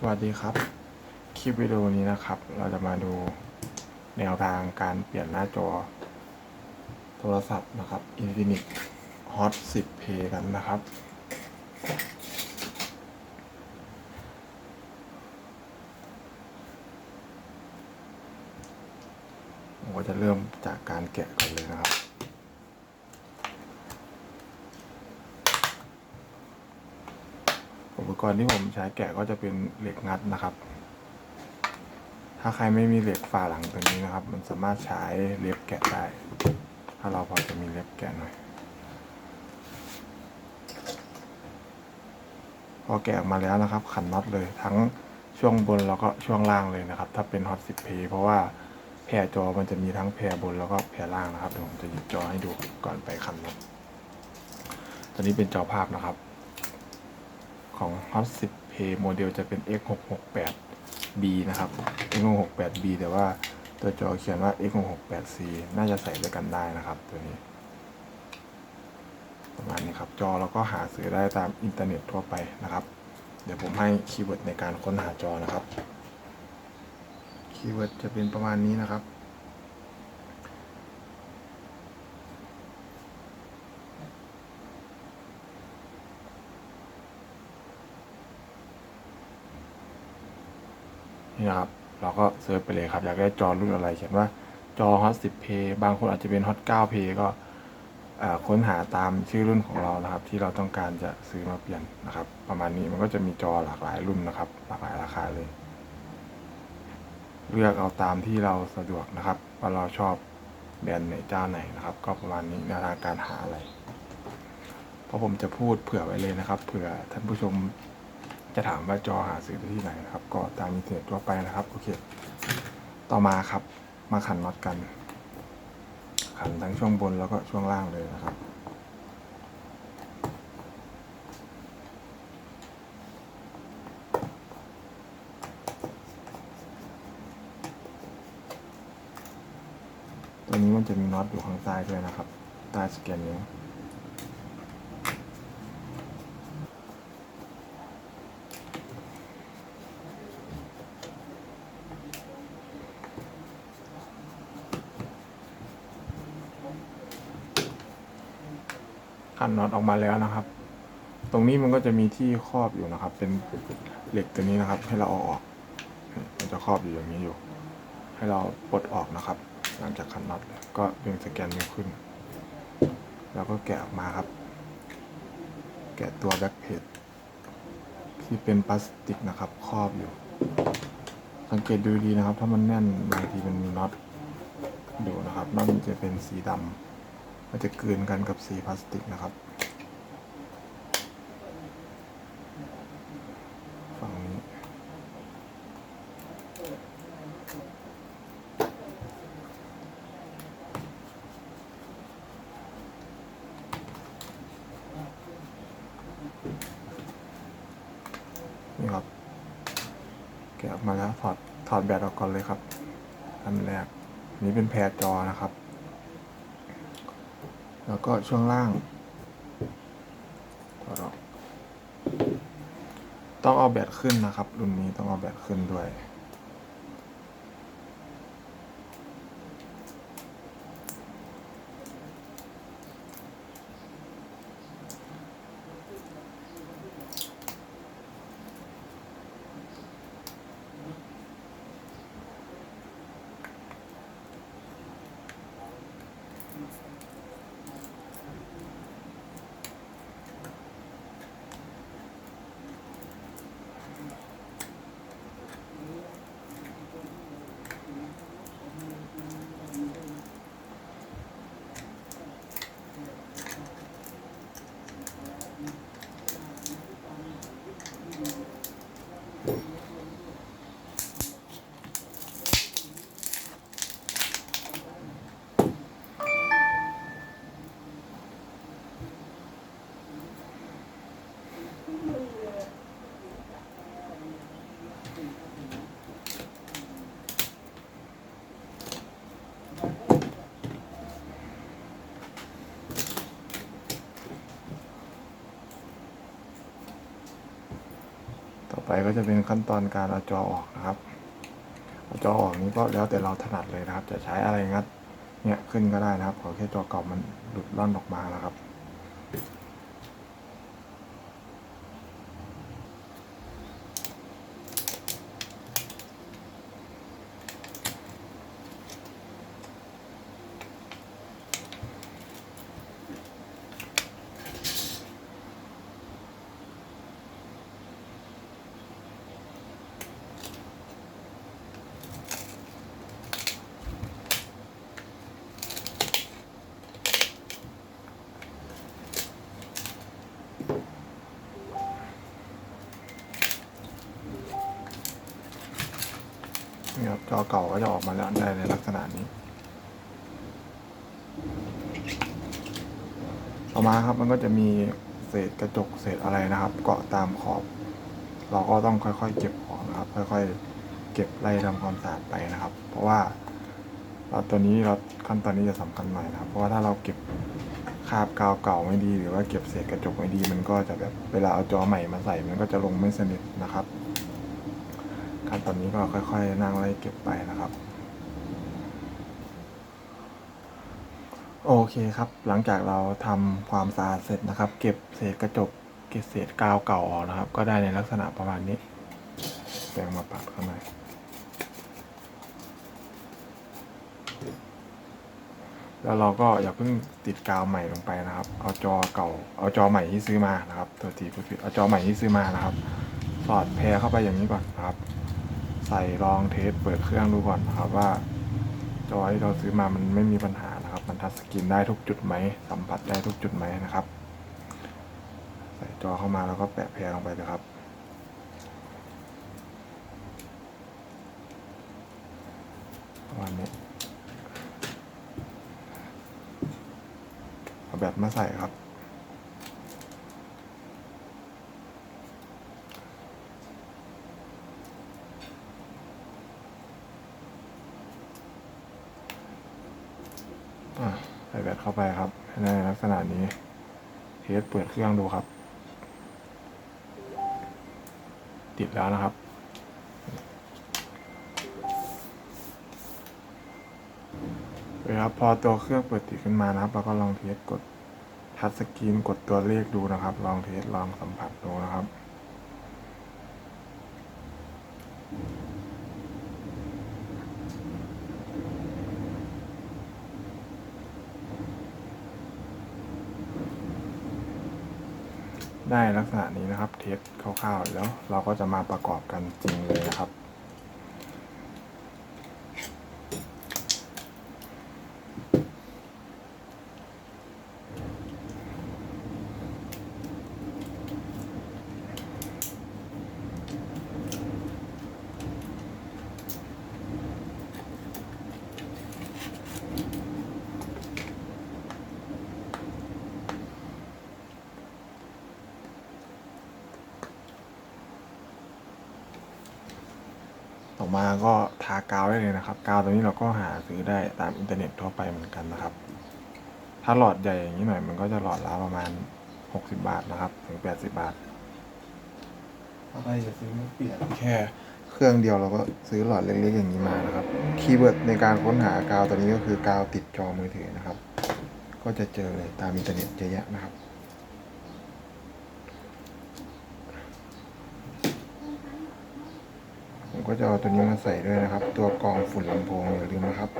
สวัสดีครับ คลิปวิดีโอนี้นะครับ เราจะมาดูแนวทางการเปลี่ยนหน้าจอ โทรศัพท์นะครับ Infinix Hot 10P กันนะครับ ผมก็จะเริ่มจากการแกะก่อนเลยนะครับ อุปกรณ์ที่ผมใช้แกะก็จะเป็นเหล็กงัดนะครับ ถ้าใครไม่มีเหล็กฝาหลังตัวนี้นะครับ มันสามารถใช้เล็บแกะได้ ถ้าเราพอจะมีเล็บแกะหน่อย พอแกะออกมาแล้วนะครับ ขันน็อตเลยทั้งช่วงบนแล้วก็ช่วงล่างเลยนะครับ ถ้าเป็น Hot 10 P เพราะว่าแพรจอมันจะมีทั้งแพรบนแล้วก็แพรล่างนะครับเดี๋ยวผมจะหยิบจอให้ดูก่อนไปขันน็อตตัวนี้เป็นจอภาพนะครับ Hot 10 Play โมเดลจะเป็น X668B นะครับ X668B แต่ว่าตัวจอเขียนว่า X668C น่าจะใส่ด้วยกันได้นะครับตัวนี้ ประมาณนี้ครับ จอเราก็หาซื้อได้ตามอินเทอร์เน็ตทั่วไปนะครับ เดี๋ยวผมให้คีย์เวิร์ดในการค้นหาจอนะครับ คีย์เวิร์ดจะเป็นประมาณนี้นะครับ นี่นะครับ เราก็เซิร์ชไปเลยครับ อยากได้จอรุ่นอะไรเขียนว่าจอ Hot 10 P บางคนอาจจะเป็น Hot 9 P ก็ค้นหาตามชื่อรุ่นของเรานะครับ ที่เราต้องการจะซื้อมาเปลี่ยนนะครับ ประมาณนี้มันก็จะมีจอหลากหลายรุ่นนะครับ หลากหลายราคาเลย เลือกเอาตามที่เราสะดวกนะครับว่าเราชอบแบรนด์ไหนเจ้าไหนนะครับ ก็ประมาณนี้แนวทางการหาอะไร เพราะผมจะพูดเผื่อไว้เลยนะครับเผื่อท่านผู้ชม จะถามว่าจอหาซื้อได้ที่ไหนนะครับ ก็ตามอินเทอร์เน็ตทั่วไปนะครับ โอเค ต่อมาครับ มาขันน็อตกัน ขันทั้งช่วงบนแล้วก็ช่วงล่างเลยนะครับตัวนี้มันจะมีน็อตอยู่ข้างใต้ด้วยนะครับ ใต้สแกนนิ้ นน็อตออกมาแล้วนะครับ ตรงนี้มันก็จะมีที่ครอบอยู่นะครับ เป็นเหล็กตัวนี้นะครับ ให้เราเอาออก มันจะครอบอยู่อย่างนี้อยู่ ให้เราปลดออกนะครับ หลังจากขันน็อตก็ดึงสแกนนิ้วขึ้น แล้วก็แกะออกมาครับ แกะตัวแบ็คเพจที่เป็นพลาสติกนะครับ ครอบอยู่ สังเกตดูดีนะครับ ถ้ามันแน่นบางทีมันมีน็อตอยู่นะครับน็อตมันจะเป็นสีดำ มันจะกลืนกันกับสีพลาสติกนะครับ ฝั่งนี้ นี่ครับ แกะออกมาแล้วถอดถอดแบตออกก่อนเลยครับอันแรกนนี้เป็นแพรจอนะครับ แล้วก็ช่วงล่างถอดออกต้องเอาแบตขึ้นนะครับ รุ่นนี้ต้องเอาแบตขึ้นด้วย ก็จะเป็นขั้นตอนการเอาจอออกนะครับเอาจอออกนี้ก็แล้วแต่เราถนัดเลยนะครับ จะใช้อะไรงัดเนี่ยขึ้นก็ได้นะครับ ขอแค่จอเก่ามันหลุดล่อนออกมานะครับ นี่ครับจอเก่าก็จะออกมาแล้วได้ในลักษณะนี้ ต่อมาครับมันก็จะมีเศษกระจกเศษอะไรนะครับ เกาะตามขอบ เราก็ต้องค่อยๆ เก็บออกนะครับ ค่อยๆ เก็บไล่ทำความสะอาดไปนะครับ เพราะว่าเราตัวนี้เราขั้นตอนนี้จะสำคัญหน่อยนะครับ เพราะว่าถ้าเราเก็บคาบกาวเก่าไม่ดี หรือว่าเก็บเศษกระจกไม่ดี มันก็จะแบบเวลาเอาจอใหม่มาใส่มันก็จะลงไม่สนิทนะครับ ขั้นตอนนี้ก็ค่อยๆนั่งไล่เก็บไปนะครับ โอเคครับ หลังจากเราทำความสะอาดเสร็จนะครับ เก็บเศษกระจกเก็บเศษกาวเก่าออกนะครับ ก็ได้ในลักษณะประมาณนี้แปรงมาปัดข้างในแล้วเราก็อย่าเพิ่งติดกาวใหม่ลงไปนะครับ เอาจอเก่า เอาจอใหม่ที่ซื้อมานะครับ ตัวทีพูดผิดเอาจอใหม่ที่ซื้อมานะครับ สอดแพรเข้าไปอย่างนี้ก่อนนะครับ ใส่ลองเทสเปิดเครื่องดูก่อนนะครับว่า จอที่เราซื้อมามันไม่มีปัญหานะครับ มันทัชสกรีนได้ทุกจุดไหมสัมผัสได้ทุกจุดไหมนะครับ ใส่จอเข้ามาแล้วก็แปะแพรลงไปเลยครับประมาณนี้เอาแบตมาใส่ครับ อะใส่แบตเข้าไปครับในลักษณะนี้เทสเปิดเครื่องดูครับ ติดแล้วนะครับเลยครับพอตัวเครื่องเปิดติดขึ้นมานะครับเราก็ลองเทสกดทัชสกรีนกดตัวเลขดูนะครับ ลองเทสลองสัมผัสดูนะครับ ได้ลักษณะนี้นะครับ เทสคร่าวๆแล้วเราก็จะมาประกอบกันจริงเลยนะครับ มาก็ทากาวได้เลยนะครับกาวตัวนี้เราก็หาซื้อได้ตามอินเทอร์เน็ตทั่วไปเหมือนกันนะครับ ถ้าหลอดใหญ่อย่างนี้หน่อยมันก็จะหลอดละประมาณ 60 บาทนะครับ ถึง 80 บาทถ้าใครจะซื้อเปลี่ยนแค่เครื่องเดียวเราก็ซื้อหลอดเล็กๆอย่างนี้มานะครับคีย์เวิร์ดในการค้นหากาวตัวนี้ก็คือกาวติดจอมือถือนะครับ ก็จะเจอเลยตามอินเทอร์เน็ตเยอะแยะนะครับ ผม ก็จะเอาตัวนี้มาใส่ด้วยนะครับ ตัวกรองฝุ่นลำโพงอย่าลืมนะครับ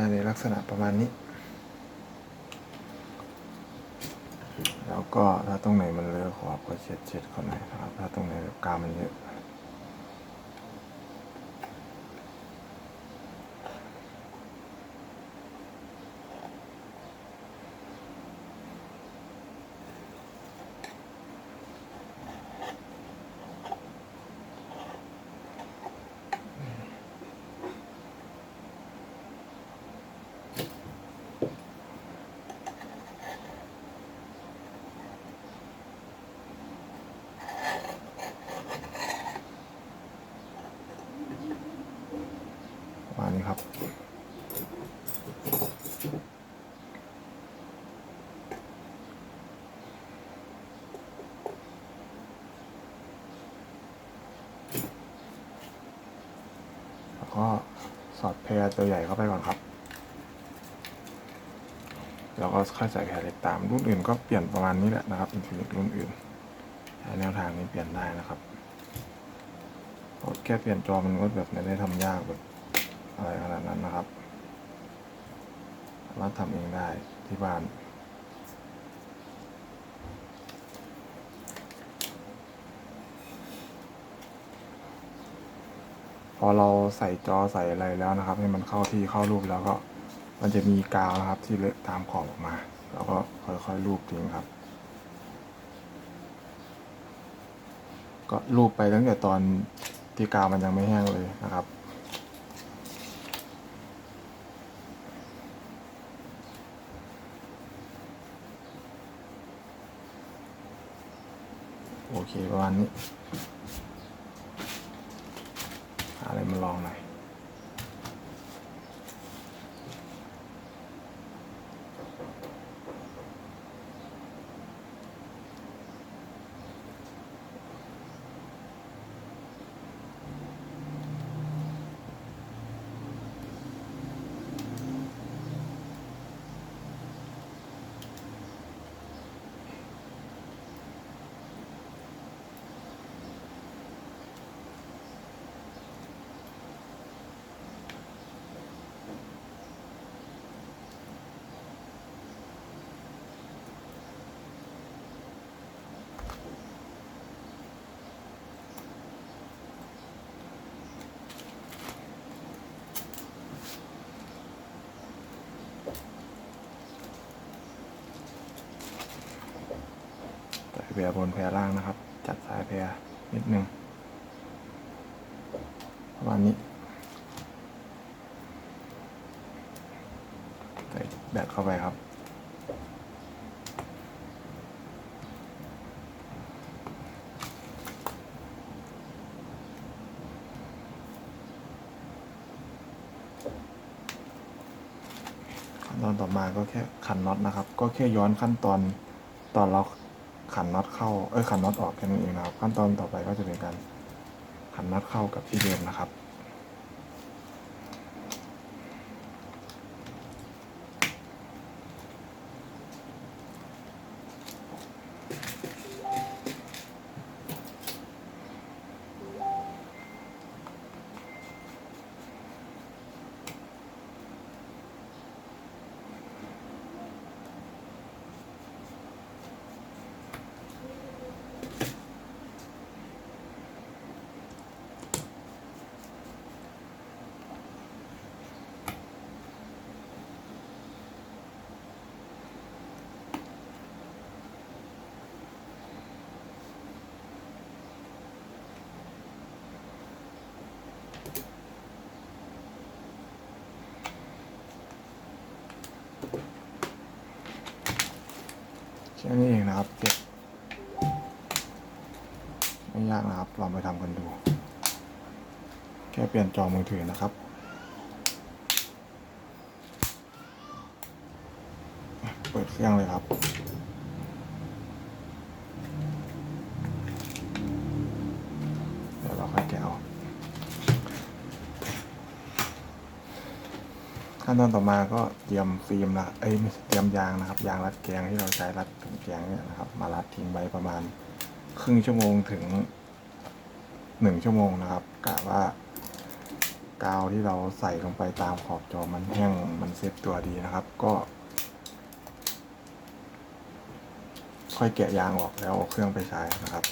นาในลักษณะประมาณนี้ แล้วก็ถ้าตรงไหนมันเลอะขอบก็เช็ดเช็ดๆเขาหน่อยครับ ถ้าตรงไหนกาวมันเยอะ ครับ แล้วก็สอดแพรตัวใหญ่เข้าไปก่อนครับ แล้วก็ค่อยใส่แพรเล็กตามรุ่นอื่นก็เปลี่ยนประมาณนี้แหละนะครับอินฟินิตรุ่นอื่นแนวทางนี้เปลี่ยนได้นะครับแค่เปลี่ยนจอมันก็แบบไม่ได้ทำยากแบบ อะไรขนาดนั้นนะครับสามาทำเองได้ที่บ้านพอเราใส่จอใส่อะไรแล้วนะครับ ให้มันเข้าที่เข้ารูปแล้วก็มันจะมีกาวนะครับ ที่เลอะตามขอบออกมา แล้วก็ค่อยๆรูปทิ้งครับ ก็รูปไปตั้งแต่ตอนที่กาวมันยังไม่แห้งเลยนะครับ โอเคประมาณนี้อะไรมาลองหน่อย รบนแพรล่างนะครับ จัดสายแพรนิดนึงประมาณนี้ใส่แบตเข้าไปครับขั้นตอนต่อมาก็แค่ขันน็อตนะครับ ก็แค่ย้อนขั้นตอนตอนเรา ขันน็อตเข้า เอ้ยขันน็อตออกแค่นั้นเองนะครับ ขั้นตอนต่อไปก็จะเป็นการขันน็อตเข้ากับที่เดิมนะครับ แค่นี้เองนะครับเจ็บไม่ยากนะครับ ลองไปทำกันดู แค่เปลี่ยนจอมือถือนะครับ เปิดเครื่องเลยครับเดี๋ยวเราค่อยแกะออกขั้นตอนต่อมาก็เตรียมฟิล์มละเอ้ยเตรียมยางนะครับ ยางรัดแกงที่เราใช้รัดถุง แกงเนี่ยนะครับ มาลัดทิ้งไว้ประมาณครึ่งชั่วโมงถึงหนึ่งชั่วโมงนะครับกะว่ากาวที่เราใส่ลงไปตามขอบจอมันแห้งมันเซฟตัวดีนะครับ ก็ ค่อยแกะยางออกแล้วเอาเครื่องไปใช้นะครับ